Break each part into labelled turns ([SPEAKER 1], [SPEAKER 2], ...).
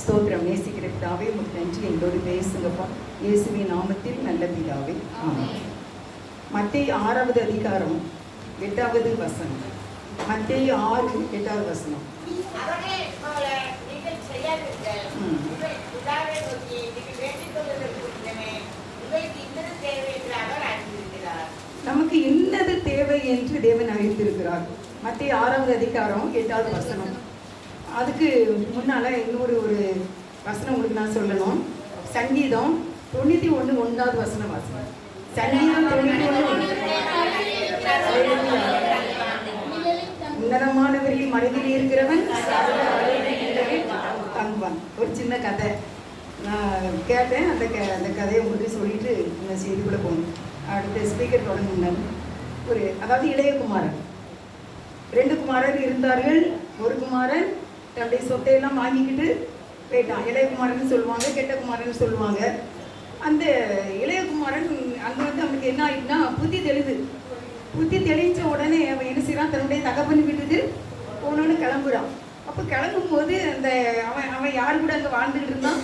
[SPEAKER 1] ஸ்தோத்திரம். நேசிக்கிற பிதாவே உங்களுக்கு நன்றி. எங்களோடு பேசுங்கப்பா. இயேசுவின் நாமத்தில் நல்ல பிதாவே. மத்திய ஆறாவது அதிகாரம் எட்டாவது வசனம். மத்திய ஆறு எட்டாவது வசனம். நமக்கு இன்னது தேவை என்று தேவன் அறிந்திருக்கிறார். மத்திய ஆறாவது அதிகாரம் எட்டாவது வசனம். அதுக்கு முன்னால் இன்னொரு ஒரு வசனம் உங்களுக்கு நான் சொல்லணும். சங்கீதம் தொண்ணூத்தி ஒன்று ஒன்றாவது வசனம் வாசனம் சங்கீதம் தொண்ணூத்தி உன்னதமானவரில் மனதில் இருக்கிறவன் தங்குவான் ஒரு சின்ன கதை. நான் கேட்டேன். அந்த க அந்த கதையை உங்களுக்கு சொல்லிட்டு இந்த செய்திக்குள்ளே போகணும். அடுத்த ஸ்பீக்கர் தொடங்கினார் ஒரு அதாவது இளையகுமாரன். ரெண்டு குமாரர் இருந்தார்கள். ஒரு குமாரன் தன்னுடைய சொத்தையெல்லாம் வாங்கிக்கிட்டு போயிட்டான் இளையகுமாரன் சொல்லுவாங்க கெட்ட குமாரன் சொல்லுவாங்க. அந்த இளையகுமாரன் அங்கே வந்து அவனுக்கு என்ன ஆயிட்டுனா புத்தி தெளிது புத்தி தெளிஞ்ச உடனே அவன் என்ன செய்றான்? தன்னுடைய தகப்பன் வீட்டுக்கு போனோன்னு கிளம்புறான். அப்போ கிளம்பும் போது அந்த அவன் அவன் யார் கூட அங்கே வாழ்ந்துட்டு இருந்தான்?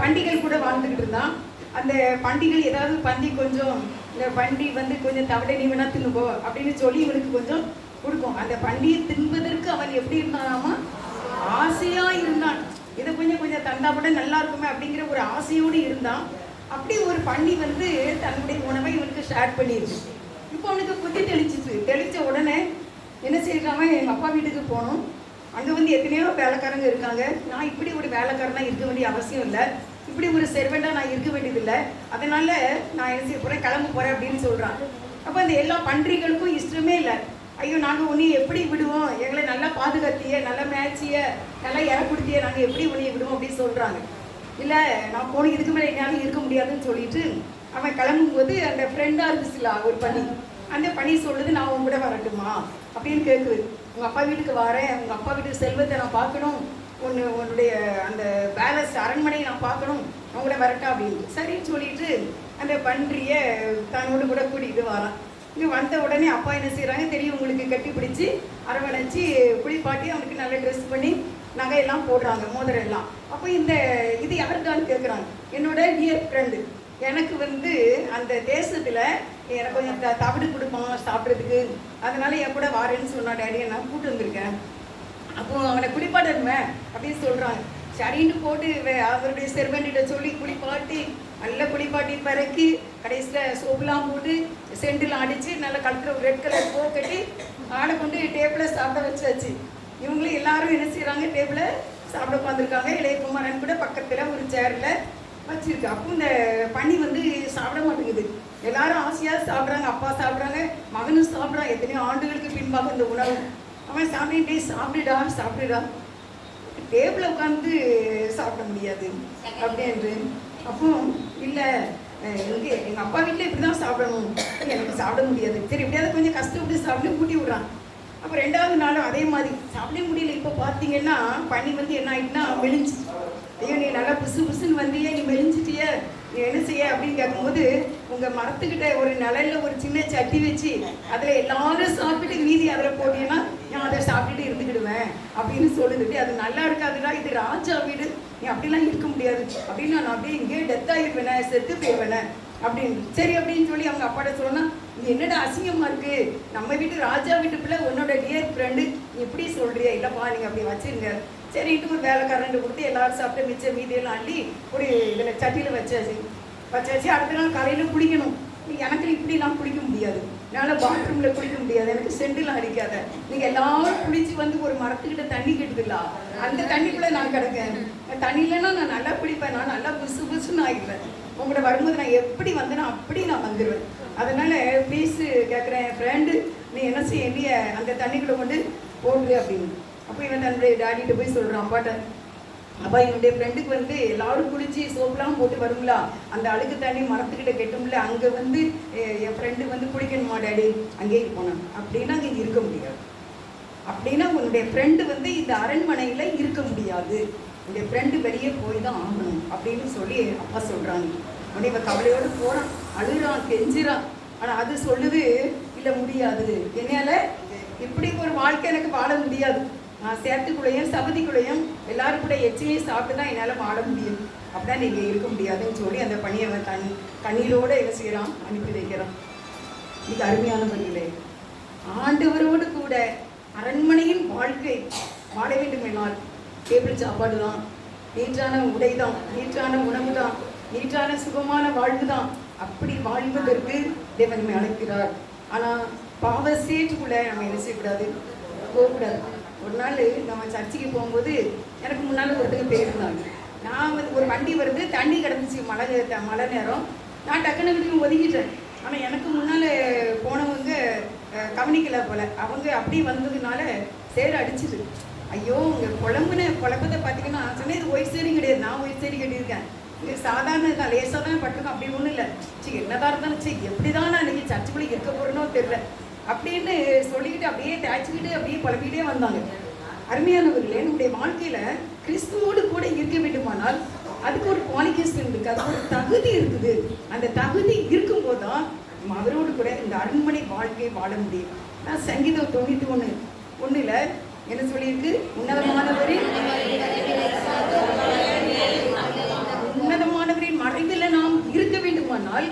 [SPEAKER 1] பண்டிகள் கூட வாழ்ந்துகிட்டு இருந்தான். அந்த பண்டிகள் ஏதாவது பண்டி கொஞ்சம் இந்த பண்டி வந்து கொஞ்சம் தவிட நீ வேணா தின்னுபோ அப்படின்னு சொல்லி இவனுக்கு கொஞ்சம் கொடுக்கும். அந்த பண்டியை தின்பதற்கு அவன் எப்படி இருந்தானாமா? ஆசையா இருந்தான். இதை கொஞ்சம் கொஞ்சம் தந்தா கூட நல்லா இருக்குமே அப்படிங்கிற ஒரு ஆசையோடு இருந்தான். அப்படி ஒரு பண்டி வந்து தன்னுடைய உணவை இவனுக்கு ஷேர் பண்ணிடுச்சு. இப்போ அவனுக்கு புத்தி தெளிச்சிச்சு. தெளிச்ச உடனே என்ன செய்யறாம எங்கள் அப்பா வீட்டுக்கு போகணும் அங்கே வந்து எத்தனையோ வேலைக்காரங்க இருக்காங்க. நான் இப்படி ஒரு வேலைக்காரனாக இருக்க வேண்டிய அவசியம் இல்லை. இப்படி ஒரு செர்வெண்டாக நான் இருக்க வேண்டியதில்லை. அதனால நான் என்ன செய்ய போகிறேன் கிளம்ப போகிறேன் அப்படின்னு சொல்கிறான் அப்போ அந்த எல்லா பன்றிகளுக்கும் இஷ்டமே இல்லை. ஐயோ நாங்கள் உன்னை எப்படி விடுவோம்? எங்களை நல்லா பாதுகாத்திய நல்லா மேட்சிய நல்லா இறப்படுத்திய நாங்கள் எப்படி உன்னைய விடுவோம் அப்படின்னு சொல்கிறாங்க இல்லை நான் போன இதுக்கு மேலே என்னால இருக்க முடியாதுன்னு சொல்லிட்டு அவன் கிளம்பும்போது அந்த ஃப்ரெண்டாக இருந்துச்சுல ஒரு பணி. அந்த பணி சொல்லுது நான் உன் கூட வரட்டுமா? அப்படின்னு கேட்குது உங்கள் அப்பா வீட்டுக்கு வரேன். உங்கள் அப்பா வீட்டு செல்வத்தை நான் பார்க்கணும். ஒன்று உன்னுடைய அந்த பேலஸ் அரண்மனையை நான் பார்க்கணும். அவங்கள வரட்டா அப்படின்னு. சரின்னு சொல்லிட்டு அந்த பன்றியை தன்னோடு கூட கூட்டிகிட்டு வரான். இங்கே வந்த உடனே அப்பா என்ன செய்கிறாங்க தெரியும் உங்களுக்கு கட்டி பிடிச்சி அரவணைச்சி குளிப்பாட்டி அவனுக்கு நல்ல ட்ரெஸ் பண்ணி நகையெல்லாம் போடுறாங்க மோதிரம் எல்லாம் அப்போ இந்த இது யாருக்கான்னு கேட்குறாங்க என்னோட நியர் ஃப்ரெண்டு எனக்கு வந்து அந்த தேசத்தில் எனக்கு கொஞ்சம் த- தவிடு கொடுப்பான் சாப்பிட்றதுக்கு. அதனால என் கூட வாரேன்னு சொன்னா டேடியை நான் கூட்டு வந்திருக்கேன் அப்போ அவனை குளிப்பாட்டணுமே அப்படின்னு சொல்கிறாங்க சரின்னு போட்டு வே- அவருடைய செர்வன்கிட்ட சொல்லி குளிப்பாட்டி நல்லா குளிப்பாட்டி பிறக்கி கடைசியில் சோப்புலாம் போட்டு செண்டில் அடித்து நல்லா கலக்கிற ரெட் கலர் பூ கட்டி ஆடை கொண்டு டேபிளில் சாப்பிட வச்சாச்சு. இவங்களும் எல்லாரும் என்ன செய்கிறாங்க டேபிளில் சாப்பிட உட்காந்துருக்காங்க இளையகுமாரன் கூட பக்கத்தில் ஒரு சேரில் வச்சிருக்கு. அப்போ இந்த பனி வந்து சாப்பிட மாட்டேங்குது. எல்லாரும் ஆசையாக சாப்பிட்றாங்க. அப்பா சாப்பிட்றாங்க. மகனும் சாப்பிட்றான். எத்தனையோ ஆண்டுகளுக்கு பின்பாக இந்த உணவு. அவன் சாப்பிட்டுட்டே சாப்பிடுடா சாப்பிடுடா. டேபிளில் உட்காந்து சாப்பிட முடியாது. அப்படின்று அப்போ இல்லை எனக்கு எங்கள் அப்பா வீட்டில் இப்படி தான் சாப்பிடணும். எனக்கு சாப்பிட முடியாது. சரி எப்படியாவது கொஞ்சம் கஷ்டப்பட்டு சாப்பிட்டு கூட்டி விட்றான். அப்போ ரெண்டாவது நாளும் அதே மாதிரி. சாப்பிடவே முடியல. இப்போ பார்த்தீங்கன்னா பனி வந்து என்ன ஆகிட்டுனா மெலிஞ்சு. ஐயோ நீ நல்லா புசு புசுன்னு வந்தியே நீ மெலிஞ்சிட்டியே. நீ என்ன செய்ய அப்படின்னு கேட்கும்போது உங்கள் மரத்துக்கிட்ட ஒரு நிழல்ல ஒரு சின்ன சட்டி வச்சு அதில் எல்லாரும் சாப்பிட்டு மீதி அதில் போட்டீங்கன்னா நான் அதை சாப்பிட்டுட்டு இருந்துக்கிடுவேன் அப்படின்னு சொல்லுது. அது நல்லா இருக்காதுடா. இது ராஜா வீடு. நீ அப்படிலாம் இருக்க முடியாது. அப்படின்னு நான் அப்படியே இங்கேயே டெத் ஆகிடுவேனே செத்து போயிடுவேனே அப்படின்னு. சரி அப்படின்னு சொல்லி அவங்க அப்பாட்ட சொன்னா இது என்னடா அசிங்கமா இருக்கு? நம்ம வீட்டு ராஜா வீட்டு பிள்ளை உன்னோட டியர் ஃப்ரெண்டு நீ எப்படி சொல்றியா? இல்லப்பா நீங்க அப்படி வச்சிருங்க. சரின்ட்டு ஒரு வேலைக்காரன் கொடுத்து எல்லாரும் சாப்பிட்டு மிச்சம் மீதியெல்லாம் அள்ளி ஒரு இதில் சட்டியில் வச்சாச்சு. வச்சாச்சு அடுத்த நாள் காலையில் குளிக்கணும். எனக்கு இப்படிலாம் குளிக்க முடியாது. என்னால் பாத்ரூமில் குளிக்க முடியாது. எனக்கு செண்டில் அடிக்காத. நீங்கள் எல்லாரும் குளிச்சு வந்து ஒரு மரத்துக்கிட்ட தண்ணி கெட்டுதுல்ல அந்த தண்ணிக்குள்ளே நான் கிடக்கேன். தண்ணி இல்லைன்னா நான் நல்லா குளிப்பேன் நான் நல்லா புசு புசுன்னு ஆகிடுவேன். உங்களோட வரும்போது நான் எப்படி வந்தேனோ அப்படி நான் வந்துடுவேன் அதனால ப்ளீஸ் கேட்குறேன் என் ஃப்ரெண்டு நீ என்ன செய்ய? அந்த தண்ணிக்குள்ளே கொண்டு போடுது அப்படின்னு. அப்போ இவன் தன்னுடைய டாடிகிட்ட போய் சொல்கிறான் அப்பாட்ட அப்பா என்னுடைய ஃப்ரெண்டுக்கு வந்து எல்லாரும் குளிச்சு சோப்புலாம் போட்டு வருங்களா அந்த அழுக்கு தண்ணி மரத்துக்கிட்ட கெட்டும்ல அங்கே வந்து என் ஃப்ரெண்டு வந்து குளிக்கணுமா டாடி? அங்கேயே போனான் அப்படின்னா அங்கே இருக்க முடியாது. அப்படின்னா உன்னுடைய ஃப்ரெண்டு வந்து இந்த அரண்மனையில் இருக்க முடியாது. உன்னுடைய ஃப்ரெண்டு வெளியே போய் தான் ஆகணும் அப்படின்னு சொல்லி அப்பா சொல்கிறாங்க உடனே இவன் கவலையோடு போகிறான் அழுகிறான் கெஞ்சுறான். ஆனால் அது சொல்லுது இல்லை முடியாது. என்னால் இப்படி ஒரு வாழ்க்கை எனக்கு வாழ முடியாது. சேத்துக்குள்ளேயும் சபதிக்குள்ளேயும் எல்லாரும் கூட எச்சையும் சாப்பிட்டு தான் என்னால் வாழ முடியும். அப்படின்னா நீங்கள் இருக்க முடியாதுன்னு சொல்லி அந்த பணியை அவன் தன் கண்ணீரோடு என்ன செய்கிறான் அனுப்பி வைக்கிறான். இது அருமையான பணிகளே ஆண்டவரோடு கூட அரண்மனையின் வாழ்க்கை வாழ வேண்டும் என்னால். டேபிள் சாப்பாடு தான் நீட்டான உடை தான் நீட்டான உணவு தான் நீட்டான சுகமான வாழ்வு தான் அப்படி வாழ்வதற்கு தேவன் அழைக்கிறார். ஆனால் பாவ சேற்றுக்குள்ளே நம்ம என்ன செய்யக்கூடாது? போகக்கூடாது. ஒரு நாள் நம்ம சர்ச்சுக்கு போகும்போது எனக்கு முன்னால் ஒருத்தங்க போயிருந்தாங்க நான் வந்து ஒரு வண்டி வருது தண்ணி கிடந்துச்சு மழை மழை நேரம். நான் டக்குன்னு விட்டு ஒதுக்கிட்டேன் ஆனால் எனக்கு முன்னால் போனவங்க கவனிக்கல போல. அவங்க அப்படி வந்ததுனால சேர் அடிச்சிது. ஐயோ உங்கள் குழம்புன குழப்பத்தை பார்த்தீங்கன்னா சொன்னேன் இது ஒயிட் சேரி கிடையாது. நான் ஒயிட் சேரி கட்டியிருக்கேன். இது சாதாரண தான் லேசாக தான் பட்டிருக்கோம் அப்படி ஒன்றும் இல்லை. சரி என்னதான் இருந்தாலும் சரி எப்படி தான் நான் இன்றைக்கி சர்ச்சுக்குள்ளே இருக்க போகிறேனோ தெரில அப்படின்னு சொல்லிக்கிட்டு அப்படியே தேய்ச்சிக்கிட்டு அப்படியே புலம்பிக்கிட்டே வந்தாங்க. அருமையானவர்களே நம்முடைய வாழ்க்கையில கிறிஸ்துவோடு கூட இருக்க வேண்டுமானால் அதுக்கு ஒரு குவாலிஃபிகேஷன் இருக்கு அதுக்கு ஒரு தகுதி இருக்குது. அந்த தகுதி இருக்கும்போது தான் அவரோடு கூட இந்த அரண்மனை வாழ்க்கையை வாழ முடியும். நான் சங்கீதம் தொண்ணூற்றி ஒன்று ஒன்றில் என்ன சொல்லியிருக்கு? உன்னதமானவரே உன்னதமானவரின் மறைவில் நாம் இருக்க வேண்டுமானால்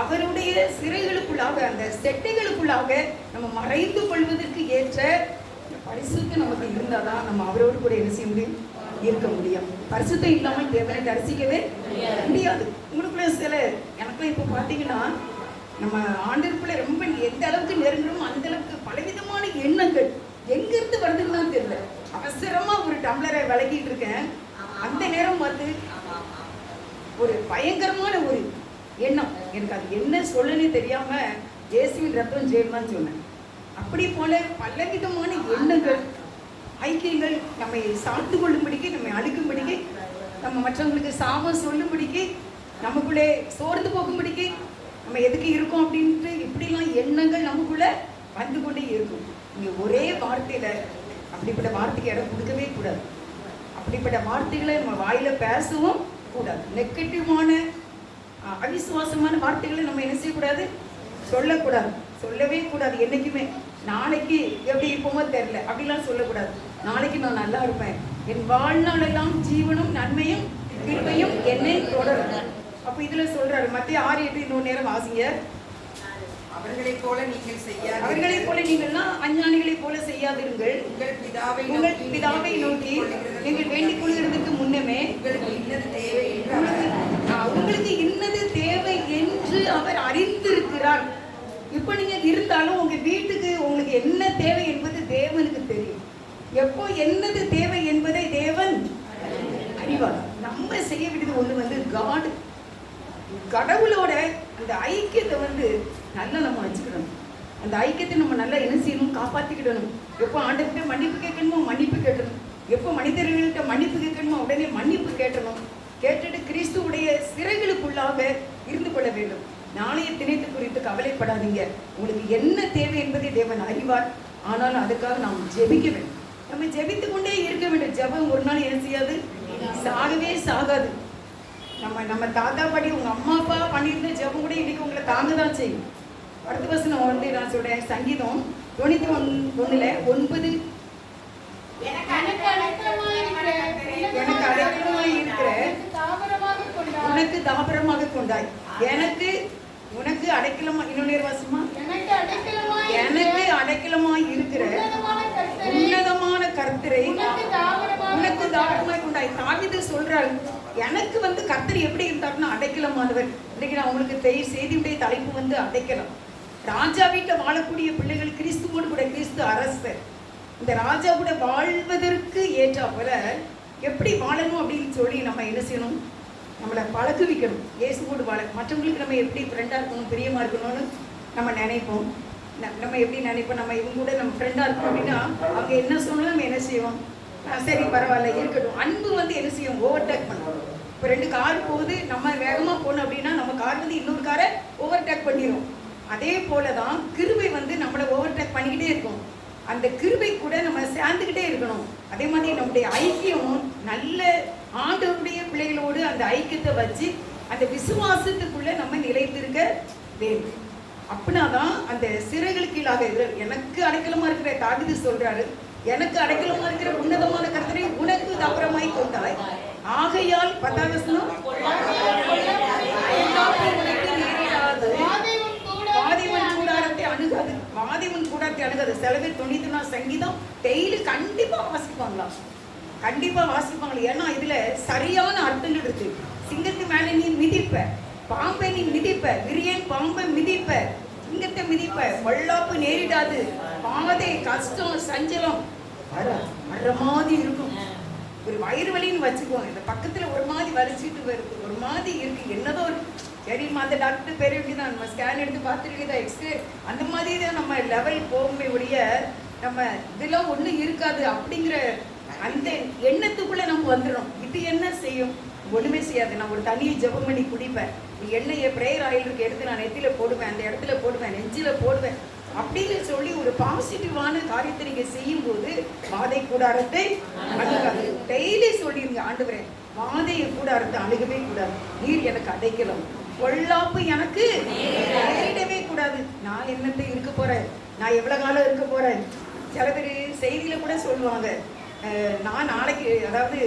[SPEAKER 1] அவருடைய சிறைகளுக்குள்ளாக அந்த செட்டைகளுக்குள்ளாக நம்ம மறைந்து கொள்வதற்கு ஏற்ற பரிசுத்தம் நமக்கு இருந்தாதான் நம்ம அவரோடு கூட என்ன செய்ய முடியும்? இருக்க முடியும். பரிசுத்தம் இல்லாமல் தேவனை தரிசிக்கவே முடியாது. உங்களுக்குள்ள சில எனக்குள்ள இப்போ பார்த்தீங்கன்னா நம்ம ஆண்டிற்குள்ள ரொம்ப எந்த அளவுக்கு நெருங்கணும் அந்த அளவுக்கு பலவிதமான எண்ணங்கள் எங்கிருந்து வருதுன்னு தான் தெரியல. அவசரமா ஒரு டம்ளரை விளக்கிட்டு இருக்கேன். அந்த நேரம் பார்த்து ஒரு பயங்கரமான ஒரு எண்ணம் எனக்கு அது என்ன சொல்லனே தெரியாம ஜேசுவின் ரத்தம் ஜெயமான்னு சொன்னேன். அப்படி போல பலவிதமான எண்ணங்கள் ஐக்கியங்கள் நம்மை சார்ந்து கொள்ளும்படிக்கு நம்மை அழுக்கும்படிக்கு நம்ம மற்றவங்களுக்கு சாபம் சொல்லும்படிக்கு நமக்குள்ளே சோர்ந்து போகும்படிக்கு நம்ம எதுக்கு இருக்கோம் அப்படின்ட்டு இப்படிலாம் எண்ணங்கள் நமக்குள்ள வந்து கொண்டே இருக்கும். இங்க ஒரே வார்த்தையில அப்படிப்பட்ட வார்த்தைக்கு இடம் கொடுக்கவே கூடாது. அப்படிப்பட்ட வார்த்தைகளை நம்ம வாயில பேசவும் கூடாது. நெகட்டிவான அவிசுவாசமான வார்த்தைகளை நம்ம என்ன செய்யக்கூடாது? சொல்லக்கூடாது. சொல்லவே கூடாது. என்னைக்குமே. நாளைக்கு எப்படி இருப்போமோ தெரியல. அப்படிலாம் சொல்லக்கூடாது. நாளைக்கு நான் நல்லா இருப்பேன். என் வாழ்நாளெல்லாம் ஜீவனும் நன்மையும் கிருபையும் என்னை தொடரும். அப்ப இதுல சொல்றாரு. மத்திய ஆறு எட்டு இன்னொரு நேரம் வாசிங்க.
[SPEAKER 2] அவர்களைப் போல நீங்கள் செய்யாதீர்கள்.
[SPEAKER 1] அவர்களைப் போல நீங்கள்லாம் அஞ்ஞானிகளைப் போல செய்யாதிருங்கள்.
[SPEAKER 2] உங்கள் பிதாவை
[SPEAKER 1] உங்கள் பிதாவை நோக்கி நீங்கள் வேண்டிக் கொள்கிறதுக்கு முன்னமே
[SPEAKER 2] உங்களுக்கு இன்னது தேவை என்று
[SPEAKER 1] உங்களுக்கு இன்னது தேவை என்று அவர் அறிந்திருக்கிறார். இப்போ நீங்க இருந்தாலும் உங்க வீட்டுக்கு உங்களுக்கு என்ன தேவை என்பது தேவனுக்கு தெரியும். எப்போ என்னது தேவை என்பதை தேவன் அறிவார். நம்ம செய்ய வேண்டியது ஒண்ணு வந்து காடு கடவுளோட அந்த ஐக்கியத்தை வந்து நல்லா நம்ம வச்சுக்கணும். அந்த ஐக்கியத்தை நம்ம நல்லா என்ன செய்யணும்? காப்பாத்திக்கிடணும். எப்போ ஆண்டவர்கிட்ட மன்னிப்பு கேட்கணுமோ மன்னிப்பு கேட்கணும். எப்போ மனிதர்கள்ட்ட மன்னிப்பு கேட்கணுமோ உடனே மன்னிப்பு கேட்டணும் கேட்டுட்டு கிறிஸ்துவுடைய சிறைகளுக்குள்ளாக இருந்து கொள்ள வேண்டும். நாளைய திணைத்து குறித்து கவலைப்படாதீங்க. உங்களுக்கு என்ன தேவை என்பதை தேவன் அறிவார். ஆனால் அதுக்காக நாம் ஜெபிக்க வேண்டும். நம்ம ஜெபித்து கொண்டே இருக்க வேண்டும். ஜெபம் ஒரு நாள் என்ன செய்யாது? சாகவே சாகாது. நம்ம நம்ம தாத்தா பாட்டி உங்க அம்மா அப்பா பண்ணியிருந்த ஜெபம் கூட இன்னைக்கு உங்களை தாங்க தான் செய்யும். அடுத்த வசனம் வந்து நான் சொல்றேன். சங்கீதம் தொண்ணூத்தி ஒன் ஒண்ணுல ஒன்பது.
[SPEAKER 3] எனக்கு அடைக்கலமாய் இருக்கிற
[SPEAKER 1] எனக்கு அடைக்கலமாய் இருக்கிற
[SPEAKER 4] தாவரமாக கொண்டார்
[SPEAKER 1] உனக்கு தாபரமாக கொண்டாய். எனக்கு உனக்கு அடைக்கலமா இன்னொரு வாசமா?
[SPEAKER 4] எனக்கு அடைக்கலமாய்
[SPEAKER 1] இருக்கிற
[SPEAKER 4] உன்னதமான கர்த்தரே, உனக்கு.
[SPEAKER 1] தாபரமாய் கொண்டாய். தாவிது சொல்றாரு எனக்கு வந்து கர்த்தர் எப்படி இருந்தாருன்னா அடைக்கலமானவர். இன்னைக்கு நான் உங்களுக்கு செய்தியுடைய தலைப்பு வந்து அடைக்கலம். ராஜா வீட்டில் வாழக்கூடிய பிள்ளைகள் கிறிஸ்துவோடு கூட கிறிஸ்து அரசர். இந்த ராஜா கூட வாழ்வதற்கு ஏற்றா போல எப்படி வாழணும் அப்படின்னு சொல்லி நம்ம என்ன செய்யணும்? நம்மளை பழக்குவிக்கணும் இயேசுவோடு வாழ. மற்றவங்களுக்கு நம்ம எப்படி ஃப்ரெண்டாக இருக்கணும் பிரியமாக இருக்கணும்னு நம்ம நினைப்போம். நம்ம எப்படி நினைப்போம்? நம்ம இவங்க கூட நம்ம ஃப்ரெண்டாக இருக்கோம் அப்படின்னா அவங்க என்ன சொன்னாலும் நம்ம என்ன செய்வோம்? சரி பரவாயில்ல இருக்கட்டும். அன்பு வந்து என்ன செய்யும்? ஓவர்டேக் பண்ணுவோம் இப்போ ரெண்டு கார் போகுது நம்ம வேகமாக போகணும் அப்படின்னா நம்ம கார் வந்து இன்னொரு காரை ஓவர்டேக் பண்ணிடும் அதே போல தான் கிருபை வந்து நம்மளை ஓவர்டேக் பண்ணிக்கிட்டே இருக்கும். அந்த கிருபை கூட நம்ம சேர்ந்துக்கிட்டே இருக்கணும். அதே மாதிரி நம்முடைய ஐக்கியமும் நல்ல ஆண்டவருடைய பிள்ளைகளோடு அந்த ஐக்கியத்தை வச்சு அந்த விசுவாசத்துக்குள்ள நம்ம நிலைத்திருக்க வேண்டும். அப்படின்னா தான் அந்த சிறைகள் கீழாக எனக்கு அடைக்கலமா இருக்கிற தாவிது சொல்றாரு எனக்கு அடைக்கலமா இருக்கிற உன்னதமான கருத்தனை உனக்கு அப்புறமாய் கொண்டாய். ஆகையால் பத்தாம் வசனம்
[SPEAKER 4] கூடாரத்தை
[SPEAKER 1] அணுகாது. பாதிவன் கூடாரத்தை அணுகாது. சில பேர் தொண்ணூத்தி நாலு சங்கீதம் டெய்லி கண்டிப்பா வாசிப்பாங்களாம். கண்டிப்பா வாசிப்பாங்க ஏன்னா இதுல சரியான அர்த்தங்கள் இருக்கு. சிங்கத்து மேல நீ மிதிப்ப பாம்பை நீ மிதிப்ப விரியன் பாம்பை மிதிப்ப சிங்கத்தை மிதிப்ப பொல்லாப்பு நேரிடாது. பாதை கஷ்டம் சஞ்சலம். வர வர்ற மாதிரி இருக்கும். ஒரு வயிறு வலின்னு வச்சுக்குவோம் இந்த பக்கத்துல ஒரு மாதிரி வலிச்சிட்டு வருது. ஒரு மாதிரி இருக்கு. என்னதோ ஒரு சரிம்மா அந்த டாக்டர் பேர் தான் நம்ம ஸ்கேன் எடுத்து பார்த்துருக்குதா எக்ஸ்ரே அந்த மாதிரி தான் நம்ம லெவல் போகுமே ஒழிய நம்ம இதெல்லாம் ஒண்ணும் இருக்காது அப்படிங்கிற அந்த எண்ணத்துக்குள்ள நம்ம வந்துடும் இது என்ன செய்யும்? ஒண்ணுமே செய்யாது. நான் ஒரு தண்ணியை ஜெபம் பண்ணி குடிப்பேன். எண்ணெயை ப்ரேயர் ஆயில் இருக்க எடுத்து நான் நெத்தியில போடுவேன். அந்த இடத்துல போடுவேன். நெஞ்சில போடுவேன். அப்படின்னு சொல்லி ஒரு பாசிட்டிவான காரியத்தை நீங்க செய்யும்போது வாதை கூடாரத்தை அணுகாது. டெய்லி சொல்லிருங்க ஆண்டவரே வாதைய கூடாரத்தை அணுகவே கூடாது. நீர் எனக்கு அடைக்கலாம். பொல்லாப்பு எனக்கு நேரிடவே கூடாது. நான் என்னத்தை இருக்க போறேன்? நான் எவ்வளவு காலம் இருக்க போறேன்? சில பேர் செய்தியில கூட சொல்லுவாங்க நான் நாளைக்கு அதாவது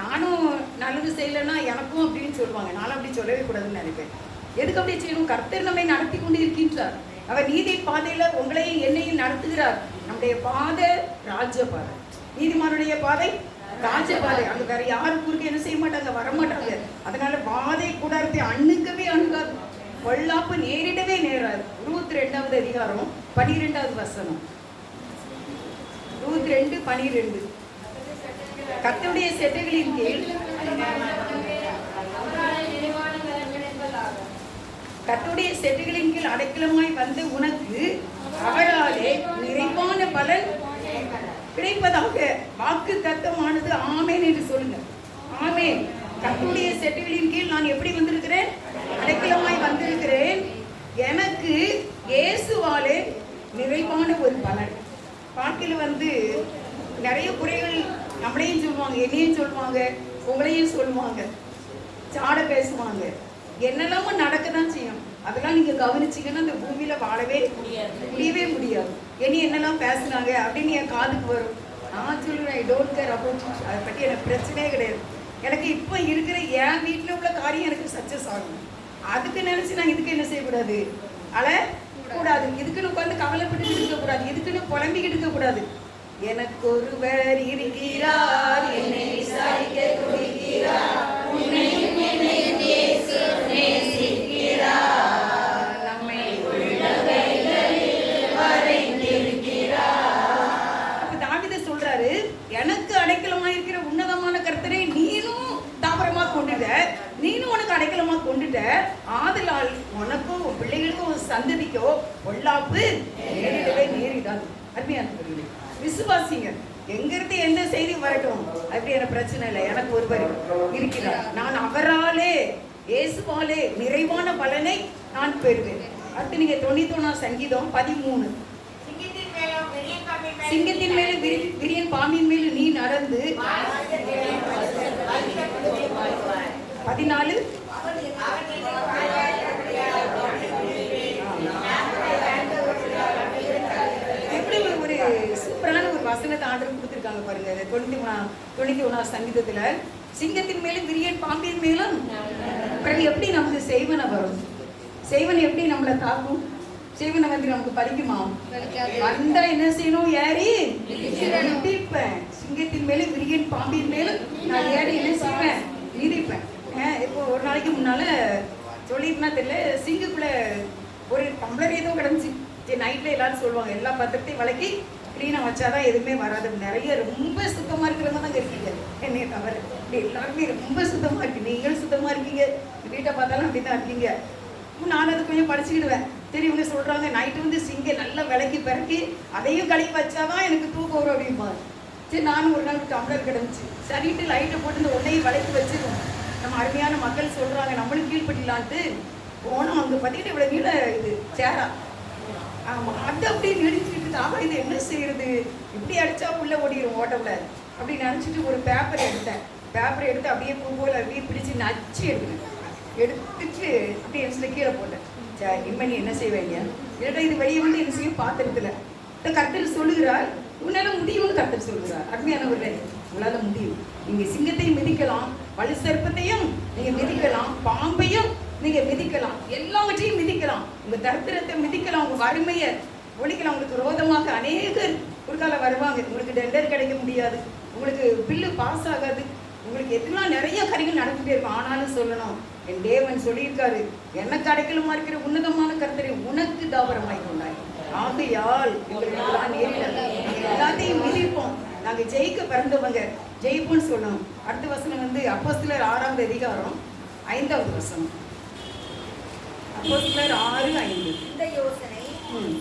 [SPEAKER 1] நானும் நல்லது செய்யலைன்னா எனக்கும் அப்படின்னு சொல்லுவாங்க. நானும் அப்படி சொல்லவே கூடாதுன்னு நினைப்பேன் எதுக்கு அப்படி செய்யணும்? கர்த்தர் நம்மை நடத்தி கொண்டு இருக்கின்றார் அவர் நீதி பாதையில் உங்களையும் என்னையும் நடத்துகிறார். நம்முடைய பாதை ராஜ்ய பாதை நீதிமானுடைய பாதை ராஜ பாதை வேற யாரும் குறுக்க என்ன செய்ய மாட்டாங்க? வர மாட்டாங்க. அதனால பாதை கூடாரத்தை அணுகவே அணுகாது. பொல்லாப்பு நேரிடவே நேராது. இருபத்தி ரெண்டாவது அதிகாரம் பனிரெண்டாவது வசனம். இருபத்தி ரெண்டு பனிரெண்டு. கர்த்தருடைய செட்டைகளின் கீழ் கத்துடைய செட்டுகளின் கீழ் அடைக்கலமாய் வந்து உனக்கு அவராலே நிறைவான பலன் கிடைப்பதாக வாக்கு தத்தமானது ஆமேன் என்று சொல்லுங்க. ஆமேன். கத்துடைய செட்டுகளின் கீழ் நான் எப்படி வந்திருக்கிறேன்? அடைக்கலமாய் வந்திருக்கிறேன். எனக்கு இயேசுவாலே நிறைவான ஒரு பலன். வாழ்க்கையில் வந்து நிறைய குறைகள் நம்மளையும் சொல்லுவாங்க என்னையும் சொல்லுவாங்க உங்களையும் சொல்லுவாங்க. சாட பேசுவாங்க. என்னெல்லாமோ நடக்க தான் செய்யும். அதெல்லாம் நீங்க கவனிச்சீங்கன்னா இந்த பூமியில வாழவே முடியவே முடியாது. இனி என்னெல்லாம் பேசுனாங்க அப்படின்னு என் காதுக்கு வரும். நான் சொல்லுவேன் ஐ டோன்ட் கேர் அபவுட் அதை பற்றி எனக்கு பிரச்சனையே கிடையாது. எனக்கு இப்போ இருக்கிற என் வீட்டில் உள்ள காரியம் எனக்கு சக்ஸஸ் ஆகும். அதுக்கு நினைச்சு நான் இதுக்கு என்ன செய்யக்கூடாது? அல கூடாது. இதுக்குன்னு உட்காந்து கவலைப்பட்டு இருக்க கூடாது இதுக்குன்னு புலம்பிக்கிட்டு இருக்க கூடாது எனக்கு ஒருவர் இருக்கிறார். என்னை விசாரிக்க துடிக்கிறார் உன்னையும் என்னையும் இயேசு நேசிக்கிறார். நம்மை உள்ளவைகளில் வரைந்திருக்கிறார். அப்ப தாவீது சொல்றாரு எனக்கு அடைக்கலமா இருக்கிற உன்னதமான கர்த்தரை நீனும் தாபரமா கொண்டுட்ட நீனும் உனக்கு அடைக்கலமா கொண்டுட்ட ஆதலால் உனக்கும் உன் பிள்ளைகளுக்கும் உன் சந்ததிக்கோ பொல்லாப்பு நேரிடவே நேரிடாது அருமையான விசுவாசிங்க எங்கிருந்து எந்த செய்தி வரட்டும் அப்படியான பிரச்சனை இல்லை எனக்கு ஒருவர் இருக்கிறார் நான் அவராலே இயேசுவாலே நிறைவான பலனை நான் பெறுவேன் அடுத்து நீங்க தொண்ணூத்தொன்னாம் சங்கீதம் பதிமூணு
[SPEAKER 3] சிங்கத்தின் மேலும் பெரிய கம்பின் மேலும்
[SPEAKER 1] சிங்கத்தின் மேலும் விரி- விரியன் பாம்பின் மேலும் நீ நடந்து பதினாலு எப்படி ஒரு ஒரு சூப்பரான ஒரு வசனத்தை சொல்றாங்க பாருங்க தொண்ணூத்தி மூணா தொண்ணூத்தி ஒண்ணாம் சங்கீதத்துல சிங்கத்தின் மேலும் விரியன் பாம்பின் மேலும் பிறகு எப்படி நமக்கு செய்வனை வரும்? செய்வன் எப்படி நம்மளை தாக்கும்? செய்வனை வந்து நமக்கு பலிக்குமா? வந்தா என்ன செய்யணும்? ஏறி மிதிப்பேன் சிங்கத்தின் மேலும் விரியன் பாம்பின் மேலும் நான் ஏறி என்ன செய்வேன்? மிதிப்பேன் அஹ் இப்போ ஒரு நாளைக்கு முன்னால சொல்லியிருந்தா தெரியல சிங்குக்குள்ள ஒரு டம்ளர் ஏதோ கிடந்துச்சு. சரி நைட்ல எல்லாரும் சொல்லுவாங்க எல்லா பத்திரத்தையும் விளக்கி வச்சா வச்சாதான் எதுவுமே வராது. நிறைய ரொம்ப சுத்தமா இருக்கிறவங்க தான் இருக்கீங்க. என்னைய தவிர இப்படி எல்லாருமே ரொம்ப சுத்தமா இருக்கு. நீங்களும் சுத்தமா இருக்கீங்க. வீட்டை பார்த்தாலும் அப்படிதான் இருக்கீங்க. நான் அதை கொஞ்சம் படிச்சுக்கிடுவேன். சரி இவங்க சொல்றாங்க நைட்டு வந்து சிங்க நல்லா விளக்கி பிறக்கி அதையும் கழுவி வச்சாதான் எனக்கு தூக்கம் வரும் அப்படிம்பாங்க சரி நானும் ஒரு நாள் டம்ளர் கிடந்துச்சு. சரிட்டு லைட்டை போட்டு இந்த ஒன்னையும் விளக்கி வச்சிருவோம். நம்ம அருமையான மக்கள் சொல்றாங்க நம்மளும் கீழ்பட்டிலான்ட்டு போனோம் அங்க பார்த்தீங்கன்னா இவ்வளவு நீள இது சேரா ஆமா அது அப்படியே நெடிச்சுக்கிட்டு ஆமா இது என்ன செய்யறது? இப்படி அடிச்சா உள்ள ஓடிடும் ஓட்டவுல அப்படி நினச்சிட்டு ஒரு பேப்பர் எடுத்தேன். பேப்பர் எடுத்து அப்படியே பூ போல அப்படியே பிடிச்சு நச்சு எடுக்கணும் எடுத்துட்டு அப்படியே என்சில கீழே போட்டேன். சரி இனிமே நீ என்ன செய்வீங்க இல்லைன்னா இது வெளியே வந்து என்ன செய்யும் பார்த்துருக்கல. இந்த கர்த்தர் சொல்லுகிறார் உன்னால முடியும்னு கர்த்தர் அருமையான அருமையானவர்களே உங்களால முடியும். நீங்க சிங்கத்தையும் மிதிக்கலாம் வலு சர்ப்பத்தையும் நீங்க மிதிக்கலாம் பாம்பையும் நீங்க மிதிக்கலாம் எல்லாவற்றையும் மிதிக்கலாம். உங்க தரித்திரத்தை மிதிக்கலாம் உங்க வறுமையை ஒழிக்கலாம் உங்களுக்கு ரோதமாக அநேகர் குறுக்கால வருவாங்க. உங்களுக்கு டெண்டர் கிடைக்க முடியாது. உங்களுக்கு பில்லு பாஸ் ஆகாது. உங்களுக்கு எதுலாம் நிறைய காரியங்கள் நடந்துட்டே இருக்கும். ஆனாலும் சொல்லணும். என் தேவன் சொல்லியிருக்காரு. என்ன கடைக்கலுமா இருக்கிற உன்னதமான கருத்தரை உனக்கு தாபரமாய் கொண்டாய். ஆகையால் எங்களுக்கெல்லாம் நேரில் எல்லாத்தையும் மிதிப்போம் நாங்க ஜெயிக்க பிறந்தவங்க. ஜெயிப்போம்னு சொல்லணும். அடுத்த வசனம் வந்து அப்போஸ்தலர் ஆறாவது அதிகாரம் ஐந்தாவது வசனம். அப்போஸ்தலர் ஆறு ஐந்து.
[SPEAKER 5] இந்த யோசனை.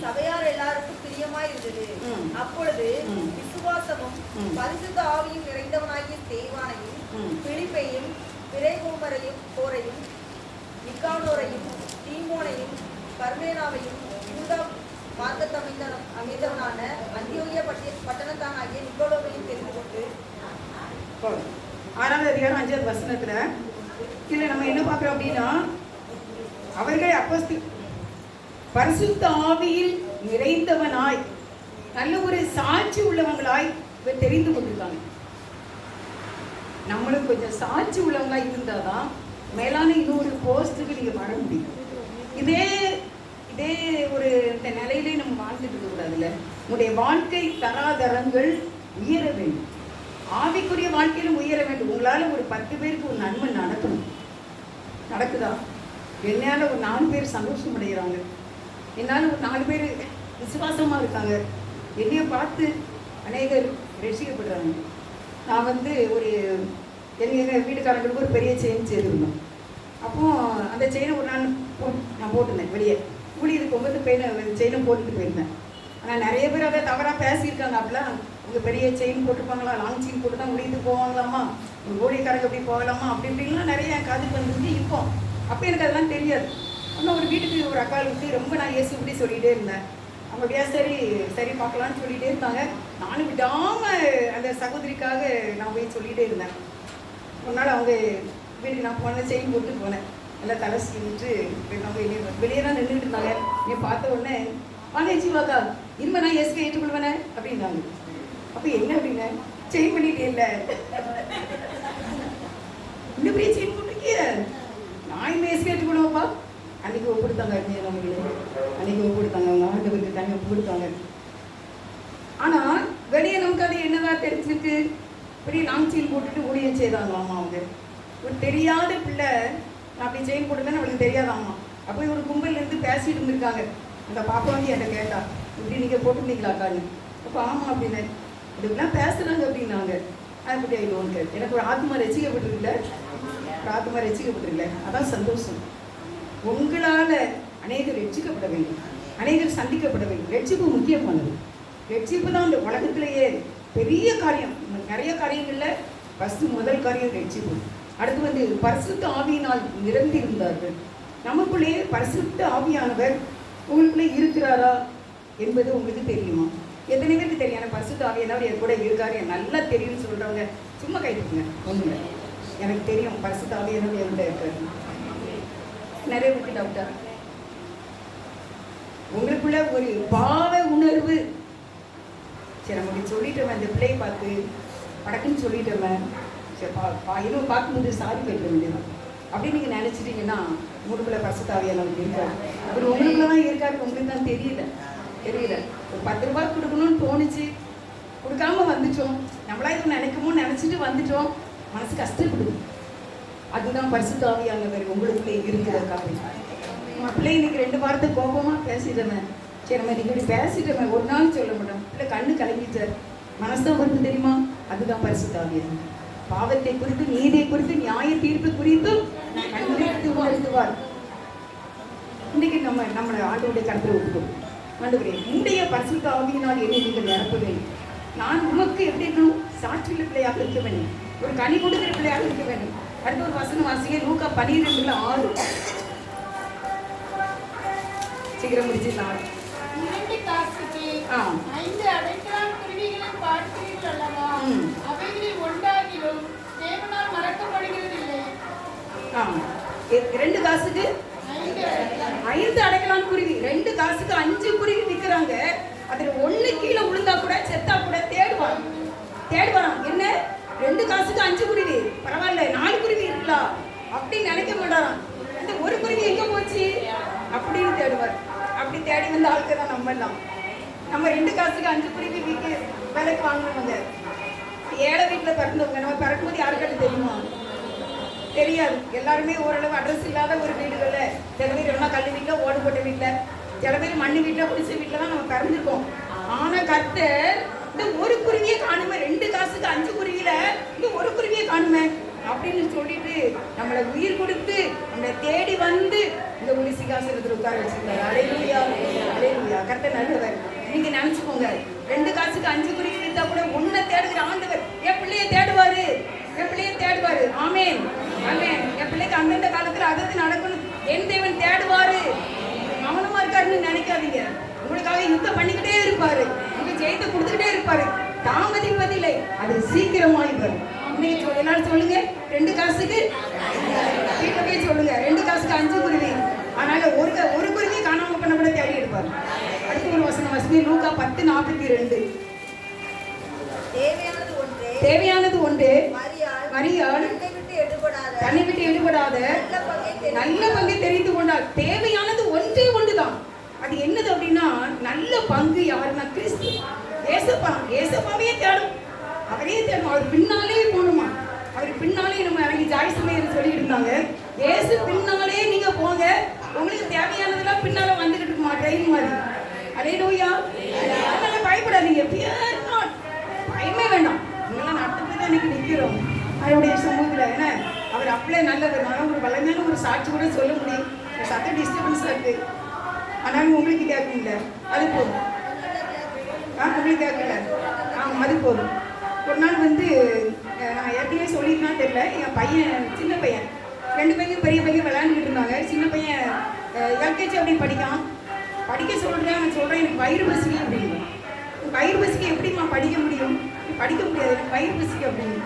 [SPEAKER 5] சபையார் எல்லாருக்கும் பிரியமாய் இருந்தது. அப்பொழுது. விசுவாசமும். பரிசுத்த ஆவியும் நிறைந்தவனாகிய தேவானையும்
[SPEAKER 1] ம்.
[SPEAKER 5] பிலிப்பையும் பிரேகோமரையும் போரையும் நிக்கானோரையும் தீமோனையும் பர்மேனாவையும் யூதா மார்க்கத்து அமைந்த அமைந்தவனான அந்தியோகிய பட்டி- பட்டணத்தானாகிய நிக்கோலோவையும் தெரிந்து கொண்டு.
[SPEAKER 1] ஆறாவது அதிகாரம் அஞ்சாவது வசனத்துல இதுல நம்ம என்ன பார்க்கிறோம் அப்படின்னா அவர்கள் அப்போஸ்து பரிசுத்த ஆவியில் நிறைந்தவனாய் நல்ல ஒரு சாட்சி உள்ளவங்களாய் இவர் தெரிந்து கொண்டிருக்காங்க. நம்மளும் கொஞ்சம் சாட்சி உள்ளவங்களா இருந்தாதான் மேலான இன்னொரு போஸ்ட்டுக்கு நீங்க வர முடியும். இதே இதே ஒரு இந்த நிலையிலே நம்ம வாழ்ந்துட்டு இருக்க கூடாதுல்ல? உங்களுடைய வாழ்க்கை தராதரங்கள் உயர வேண்டும். ஆவிக்குரிய வாழ்க்கையிலும் உயர வேண்டும். உங்களால ஒரு பத்து பேருக்கு ஒரு நன்மை நடக்கணும் நடக்குதா? என்னால ஒரு நாலு பேர் சந்தோஷம் அடைகிறாங்க என்னால் ஒரு நாலு பேர் விசுவாசமாக இருக்காங்க. என்னையை பார்த்து அநேகர் ரசிக்கப்படுறாங்க. நான் வந்து ஒரு எங்கள் எங்கள் வீட்டுக்காரங்களுக்கு ஒரு பெரிய செயின் செய்திருந்தோம் அப்போ அந்த செயினை ஒரு நாள் போ நான் போட்டிருந்தேன் வெளியே. ஊழியருக்கு போகும்போது பெயினை செயினை போட்டுட்டு போயிருந்தேன். ஆனால் நிறைய பேர் அதை தவறாக பேசியிருக்காங்க. அப்படிலாம் இங்கே பெரிய செயின் போட்டுப்பாங்களா லாங் செயின் போட்டு தான் முடிந்து போவாங்களாமா? உங்கள் ஊழியக்காரங்க எப்படி போகலாமா? அப்படி இப்படின்லாம் நிறைய என் காதுக்கு வந்துருந்து இப்போ அப்போ எனக்கு அதெல்லாம் தெரியாது. ஆனால் ஒரு வீட்டுக்கு ஒரு அக்கால் விட்டு ரொம்ப நான் ஏசி இப்படி சொல்லிகிட்டே இருந்தேன் அவங்க அப்படியா சரி சரி பார்க்கலான்னு சொல்லிகிட்டே இருந்தாங்க. நானும் விடாமல் அந்த சகோதரிக்காக நான் போய் சொல்லிகிட்டே இருந்தேன். ஒரு நாள் அவங்க வீட்டுக்கு நான் போனேன் செயின் போட்டு போனேன். நல்லா தலை சீவிட்டு அவங்க வெளியே வெளியே தான் நின்றுட்டு இருந்தாங்க. நீ பார்த்த உடனே வாங்க ஜீவாக்கா இனிமே நான் எஸ்கே ஏற்றுக்கொள்வேனே அப்படின்னாங்க. அப்போ என்ன அப்படின்னா செயின் பண்ணிட்டே இல்லை இன்னும் பெரிய செயின் போட்டிருக்கிய நான் இனிமே எஸ்கே ஏற்றுக்கொள்வேப்பா அன்னைக்கு ஒப்பு கொடுத்தாங்க அருமையானவங்களே அன்னைக்கு ஒப்பு கொடுத்தாங்க அவங்க ஆண்டவருக்கு தனி ஒப்பு கொடுத்தாங்க ஆனா வெளியே நமக்கு அது என்னதான் தெரிஞ்சிருக்கு பெரிய லாங் செயின் போட்டுட்டு அவங்க. ஒரு தெரியாத பிள்ளை நான் அப்படி செயின் போட்டுதான் அவளுக்கு தெரியாதாமா அப்போ ஒரு கும்பல்ல இருந்து பேசிட்டு இருந்திருக்காங்க. அந்த பாப்பா வந்து என்கிட்ட கேட்டா இப்படி நீங்கள் போட்டுருந்தீங்களாக்கான்னு அப்போ ஆமாம் அப்படின்னு. இதுக்கெல்லாம் பேசுறாங்க அப்படின்னாங்க. அப்படி பற்றி ஐ டோன்ட் கேர் எனக்கு ஒரு ஆத்மா ரசிக்கப்பட்டிருக்குல்ல? ஒரு ஆத்மா ரசிக்கப்பட்டிருக்கல அதான் சந்தோஷம். உங்களால் அநேகர் ரட்சிக்கப்பட வேண்டும். அநேகர் சந்திக்கப்பட வேண்டும். ரட்சிப்பு முக்கியமானது. ரட்சிப்பு தான் இந்த உலகத்திலேயே பெரிய காரியம். நிறைய காரியங்கள்ல ஃபஸ்ட்டு முதல் காரியம் ரட்சிப்பு அடுத்து வந்து பரிசுத்த ஆவியினால் நிரம்பியிருந்தார்கள் நமக்குள்ளே பரிசுத்த ஆவியானவர் உங்களுக்குள்ளே இருக்கிறாரா என்பது உங்களுக்கு தெரியுமா? எத்தனை பேருக்கு தெரியும்? பரிசுத்த ஆவியானவர் என் கூட இருக்காரு எனக்கு நல்லா தெரியும்னு சொல்றவங்க சும்மா கைட்டுங்க ஒண்ணுங்க எனக்கு தெரியும் பரிசுத்த ஆவியானவர் என் கூட இருக்காரு. நிறைய பேருக்கு டவுட்டா உங்களுக்குள்ள ஒரு பாவ உணர்வு. சரி நம்ம சொல்லிட்டு அந்த பிள்ளையை பார்த்து படக்குன்னு சொல்லிட்டோமே சரி பா பா இன்னும் பார்க்கும்போது சாரி கேட்க வேண்டியதான் அப்படின்னு நீங்கள் நினச்சிட்டிங்கன்னா உங்களுக்குள்ள பரிசுத்தாவியாக இருக்காரு அவர் உங்களுக்குள்ள தான் இருக்காரு. உங்களுக்கு தான் தெரியல. தெரியல. ஒரு பத்து ரூபாய் கொடுக்கணும்னு தோணுச்சு. கொடுக்காம வந்துட்டோம். நம்மளா எதுவும் நினைக்கமோ நினச்சிட்டு வந்துட்டோம். மனசு கஷ்டப்படுது. அதுதான் பரிசுத்தாவியானவர் உங்களுக்குள்ளே இருக்கிற அப்படின்னு பிள்ளை இன்னைக்கு ரெண்டு வாரத்தை கோபமா பேசிட்டோமே சரி நம்ம இன்னைக்கு இப்படி பேசிட்டோமே. ஒரு நாள் சொல்ல மாட்டோம். இல்லை கண்ணு கலங்கிட்டார். மனசுதான் வருது தெரியுமா? அதுதான் பரிசுத்தாவியம் பாவத்தை குறித்து நீதியை குறித்து நியாய தீர்ப்பு குறித்தும் கண்டித்து உணர்த்துவார். இன்னைக்கு நம்ம நம்மளை ஆண்டோடைய கருத்தில் விட்டுக்கணும் ஆண்டவரே உடைய பரிசுத்த ஆவியினால் என்னை நீங்கள் நிரப்ப வேண்டும் நான் உமக்கு எப்படி இருக்கணும்? சாட்சியுள்ள பிள்ளையாக இருக்க வேண்டும். ஒரு கனி கொடுக்கிற பிள்ளையாக இருக்க வேண்டும். அடுத்த ஒரு வசனம் வாசிங்க. லூக்கா பனிரெண்டுல ஆறு. சீக்கிரம் முடிச்சிடலாம்.
[SPEAKER 4] இரண்டு காசுக்கு. ஐந்து அடைக்கலான்
[SPEAKER 1] ஆமாம் ரெண்டு காசுக்கு?
[SPEAKER 4] ஐந்து
[SPEAKER 1] அடைக்கலான்னு குருவி. ரெண்டு காசுக்கு அஞ்சு குருவி விற்கிறாங்க அதில் ஒன்று கீழே விழுந்தா கூட செத்தா கூட தேடுவான். தேடுவான். என்ன? ரெண்டு காசுக்கு அஞ்சு குருவி. பரவாயில்ல நாலு குருவி இருக்கலாம். அப்படின்னு நினைக்க மாட்டாரான் இந்த ஒரு குருவி எங்கே போச்சு? அப்படின்னு தேடுவார். அப்படி தேடி வந்த ஆளுக்கு தான் நம்ம எல்லாம். நம்ம ரெண்டு காசுக்கு அஞ்சு குருவி வீக்கு விலைக்கு வாங்கினவங்க ஏழை வீட்டில் பிறந்தவங்க. நம்ம பிறக்கும்போது யாருக்கிட்ட தெரியுமா? தெரியாது. எல்லாருமே ஓரளவு அட்ரஸ் இல்லாத ஒரு வீடுகளில் சில பேர் எல்லாம் கல் வீட்டில் ஓடு போட்ட வீட்டில் சில பேர் மண்ணு வீட்டில் குடிசை வீட்டில் தான் நம்ம பிறந்திருக்கோம் ஆனால் கர்த்தர் இந்த ஒரு குருவியை காணுமே ரெண்டு காசுக்கு அஞ்சு குருவியில் இந்த ஒரு குருவியை காணுமே அப்படின்னு சொல்லிட்டு நம்மளை உயிர் கொடுத்து நம்மளை தேடி வந்து இந்த ஒளி சிகாசனத்தில் உட்கார வச்சிருக்காரு. அலையிலுயா அலையிலுயா கர்த்தர் நல்லவர். நீங்க நினச்சிக்கோங்க ரெண்டு காசுக்கு அஞ்சு குருவி இருந்தால் கூட உன்னை தேடுகிற ஆண்டவர் என் பிள்ளைய தேடுவாரு என் பிள்ளைய தேடுவாரு ஆமேன் ஆமேன் என் பிள்ளைக்கு அந்தந்த காலத்துல அதது நடக்கணும் என் தேவன் தேடுவாரு மௌனமா இருக்காருன்னு நினைக்காதீங்க. உங்களுக்காக யுத்தம் பண்ணிக்கிட்டே இருப்பாரு. உங்க ஜெயத்தை கொடுத்துக்கிட்டே இருப்பாரு. தாமதிப்பதில்லை அது சீக்கிரமாய் வரும் இன்னைக்கு எல்லாரும் சொல்லுங்க? ரெண்டு காசுக்கு? வீட்டுல போய் சொல்லுங்க. ரெண்டு காசுக்கு அஞ்சு குருவி. அதனால ஒரு ஒரு குருவி காணாம பண்ண கூட தேடி எடுப்பாரு. அடுத்த ஒரு வசனம் வசதி லூக்கா பத்து நாற்பத்தி ரெண்டு.
[SPEAKER 5] தேவையானது ஒன்றே.
[SPEAKER 1] தேவையானது ஒன்று.
[SPEAKER 5] மரியாள் தன்னை விட்டு எடுபடாத நல்ல பங்கை தெரிந்து
[SPEAKER 1] கொண்டால் தேவையானது ஒன்றே ஒன்றுதான். அது என்னது அப்படின்னா நல்ல பங்கு யாருன்னா கிறிஸ்து. ஏசப்பா ஏசப்பாவே தேடும். அவரே தேடும். அவர் பின்னாலே போகணுமா? அவர் பின்னாலே நம்ம இறங்கி ஜாய் சமையல் சொல்லிட்டு இருந்தாங்க. ஏசு பின்னாலே நீங்க போங்க. உங்களுக்கு தேவையானதெல்லாம் பின்னால வந்துகிட்டு இருக்குமா? ட்ரெயின் மாதிரி. அதே நோயா அதனால பயப்படாதீங்க. பியர் நாட் பயமே வேண்டாம். நீங்களாம் நடத்துட்டு தான் இன்னைக்கு நிற்கிறோம் அவருடைய சமூகத்தில் என்ன அவர் அப்படியே நல்லவர். நான் ஒரு வளமையான ஒரு சாட்சி கூட சொல்ல முடியும். சத்த டிஸ்டர்பன்ஸாக இருக்குது ஆனாலும் உங்களுக்கு கேட்கும்ல அது போதும். ஆ உங்களுக்கு கேட்கல ஆ அது போதும். ஒரு நாள் வந்து நான் ஏற்கனவே சொல்லியிருக்கேன் தெரியல. என் பையன் சின்ன பையன். ரெண்டு பையன் பெரிய பையன் விளையாண்டுக்கிட்டு இருந்தாங்க. சின்ன பையன் எல்கேஜி அப்படி படிக்கான். படிக்க சொல்கிறேன் அவன் சொல்கிறேன் எனக்கு வயிறு பசிக்கு அப்படின்னு வயிறு பசிக்கு எப்படிம்மா படிக்க முடியும்? படிக்க முடியாது எனக்கு வயிறு பசிக்கு அப்படின்னு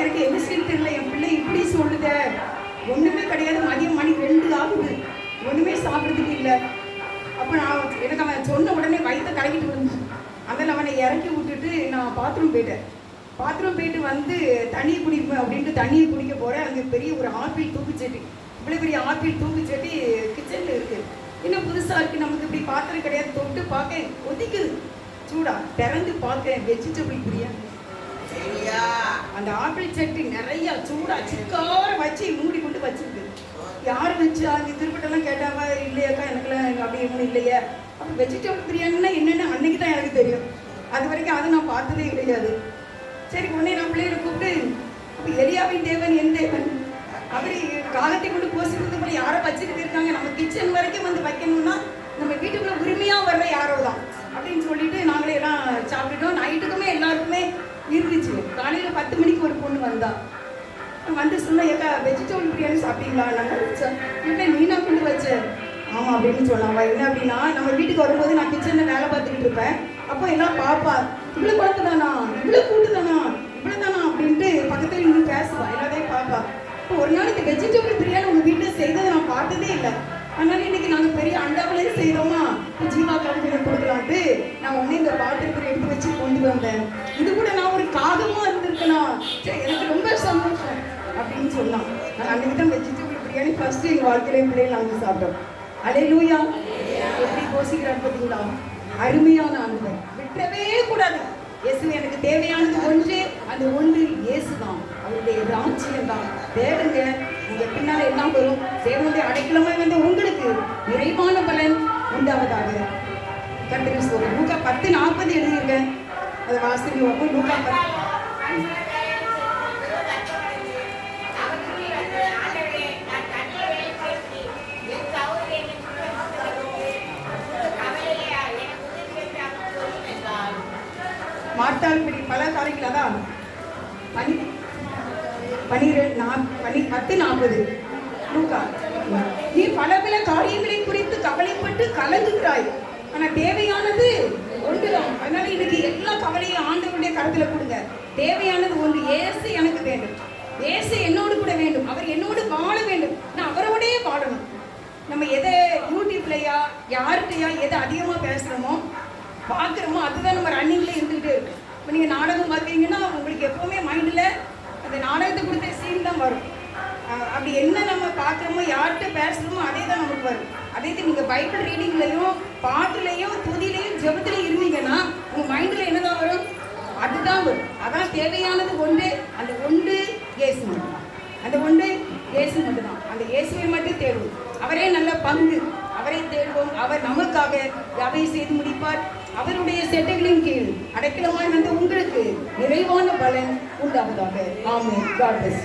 [SPEAKER 1] எனக்கு என்ன செய்ய தெரியல. என் பிள்ளை இப்படி சொல்லுத. ஒன்றுமே கிடையாது. மதியம் மணி ரெண்டு ஆகுது. சொன்ன உடனே வயிற்ற கலக்கிட்டு வந்தேன் அதில் அவனை இறக்கி விட்டுட்டு நான் பாத்ரூம் போயிட்டேன். பாத்ரூம் போயிட்டு வந்து தண்ணி குடிப்பேன் அப்படின்ட்டு தண்ணியை குடிக்க போகிறேன் அங்கே பெரிய ஒரு ஆப்பிள் தூக்குச்சட்டி இவ்வளோ பெரிய ஆப்பிள் தூக்குச்சட்டி கிச்சனில் இருக்குது இன்னும் புதுசாக இருக்குது நமக்கு இப்படி பாத்திரம் கிடையாது. தொட்டு பார்க்க ஒதிக்குது சூடா. திறந்து பார்க்க வெஜிடபிள் பிரியாணி.
[SPEAKER 3] சரியா?
[SPEAKER 1] அந்த ஆப்பிள் சட்டி நிறைய சூடா சிக்கார வச்சு மூடி கொண்டு வச்சிருக்கு. யார் வச்சா? அந்த திருப்பட்டெல்லாம் கேட்டாவா? இல்லையாக்கா எனக்குலாம் அப்படி ஒன்றும் இல்லையே. வெஜிடபிள் பிரியாணின்னா என்னென்னு அன்னைக்கு தான் எனக்கு தெரியும். அது வரைக்கும் அதை நான் பார்த்ததே கிடையாது. சரி உடனே நான் பிள்ளைகளை கூப்பிட்டு அப்போ எலியாவின் தேவன் என் தேவன். அவர் காலத்தை கொண்டு போசிக்கிறது போல யாரை வச்சுக்கிட்டு இருக்காங்க. நம்ம கிச்சன் வரைக்கும் வந்து வைக்கணும்னா நம்ம வீட்டுக்குள்ள உரிமையாக வர்ற யாரோ தான் அப்படின்னு சொல்லிட்டு நாங்களே எல்லாம் சாப்பிட்டுட்டோம். நைட்டுக்குமே எல்லாருக்குமே இருந்துச்சு. காலையில் பத்து மணிக்கு ஒரு பொண்ணு வந்தா. வந்து சொன்னா ஏக்கா வெஜிடபிள் பிரியாணி சாப்பிட்டீங்களா? நாங்கள் இல்லை நீனா கொண்டு வச்சேன் ஆமாம் அப்படின்னு சொன்னாங்க. என்ன அப்படின்னா நம்ம வீட்டுக்கு வரும்போது நான் கிச்சனில் வேலை பார்த்துக்கிட்டு இருப்பேன். அப்போ எல்லாம் பாப்பா இவ்வளோ குழந்தை தானா இவ்வளோ கூட்டு தானா இவ்வளோ தானா அப்படின்ட்டு பக்கத்தில் இருந்து பேசுவா. எல்லாத்தையும் பாப்பா? இப்போ ஒரு நாள் இந்த வெஜிடபிள் பிரியாணி உங்கள் வீட்டில் செய்ததை நான் பார்த்ததே இல்லை. அதனால இன்னைக்கு நாங்கள் பெரிய அண்டாவிலே செய்கிறோமா ஜீவா கம்பெனி கொடுக்கலான்ட்டு நான் உடனே இந்த பாட்டுக்கு எடுத்து வச்சு கொண்டு வந்தேன். இது கூட நான் ஒரு காகமாக இருந்திருக்கலாம் சரி எனக்கு ரொம்ப சந்தோஷம் அப்படின்னு சொன்னான். நான் அன்னைக்கு தான் வெஜிடபிள் பிரியாணி ஃபஸ்ட்டு எங்கள் வாழ்க்கையிலேயே பிள்ளைகள் நாங்கள் சாப்பிட்டோம் அலையூயா எப்படி யோசிக்கிறார் பார்த்தீங்களா அருமையான ஆண்டவர் விட்டவே கூடாது. இயேசு எனக்கு தேவையானது ஒன்று. அந்த ஒன்று இயேசு தான் அவருடைய ராஜ்யம் தான் தேடுங்க உங்க பின்னால எல்லாம் வரும். தேவனுடைய அடைக்கலமே வந்து உங்களுக்கு. நிறைவான பலன் உண்டாவதாக. கத்திரி சொல்றேன் நூக்கா பத்து நாற்பது எழுதியிருக்கேன் அதை வாசிங்க. லூக்கா பத்து. மாட்டாள் பிடி பல காரியங்கள் அதான் பனி பனிரெண்டு நா பனி பத்து நாற்பது லூக்கா நீ பல பல காரியங்களை குறித்து கவலைப்பட்டு கலங்குகிறாய். ஆனால் தேவையானது ஒன்றுதான். அதனால இன்னைக்கு எல்லா கவலையும் ஆண்டவருடைய கருத்தில் கொடுங்க. தேவையானது ஒன்று ஏசு எனக்கு வேண்டும். ஏசு என்னோடு கூட வேண்டும். அவர் என்னோடு வாழ வேண்டும். நான் அவரோடயே வாழணும். நம்ம எதை யூடியூப்லையா யார்கிட்டயா எதை அதிகமாக பேசுகிறோமோ பார்க்குறோமோ அதுதான் நம்ம ரன்னிங்கில் இருந்துகிட்டே இருக்கு இப்போ நீங்கள் நாடகம் பார்க்குறீங்கன்னா உங்களுக்கு எப்போவுமே மைண்டில் அந்த நாடகத்தை கொடுத்த சீன் தான் வரும். அப்படி என்ன நம்ம பார்க்குறோமோ யார்கிட்ட பேசுகிறோமோ அதே தான் நமக்கு வரும். அதே இது நீங்கள் பைபிள் ரீடிங்லையும் பாட்டுலையும் துதிலையும் ஜபத்துலையும் இருந்தீங்கன்னா உங்கள் மைண்டில் என்ன தான் வரும்? அதுதான் வரும். அதான் தேவையானது ஒன்று. அந்த ஒன்று இயேசு மட்டும்தான் அந்த ஒன்று இயேசு மட்டும்தான் அந்த இயேசுவை மட்டும் தேடுவோம். அவரே நல்ல பங்கு. அவரை தேடுவோம். அவர் நமக்காக அவை செய்து முடிப்பார். அவருடைய செட்டைகளின் கீழ் அடைக்கலமாய் வந்த உங்களுக்கு நிறைவான பலன் உண்டாவதாக. ஆமே காட் பிளஸ்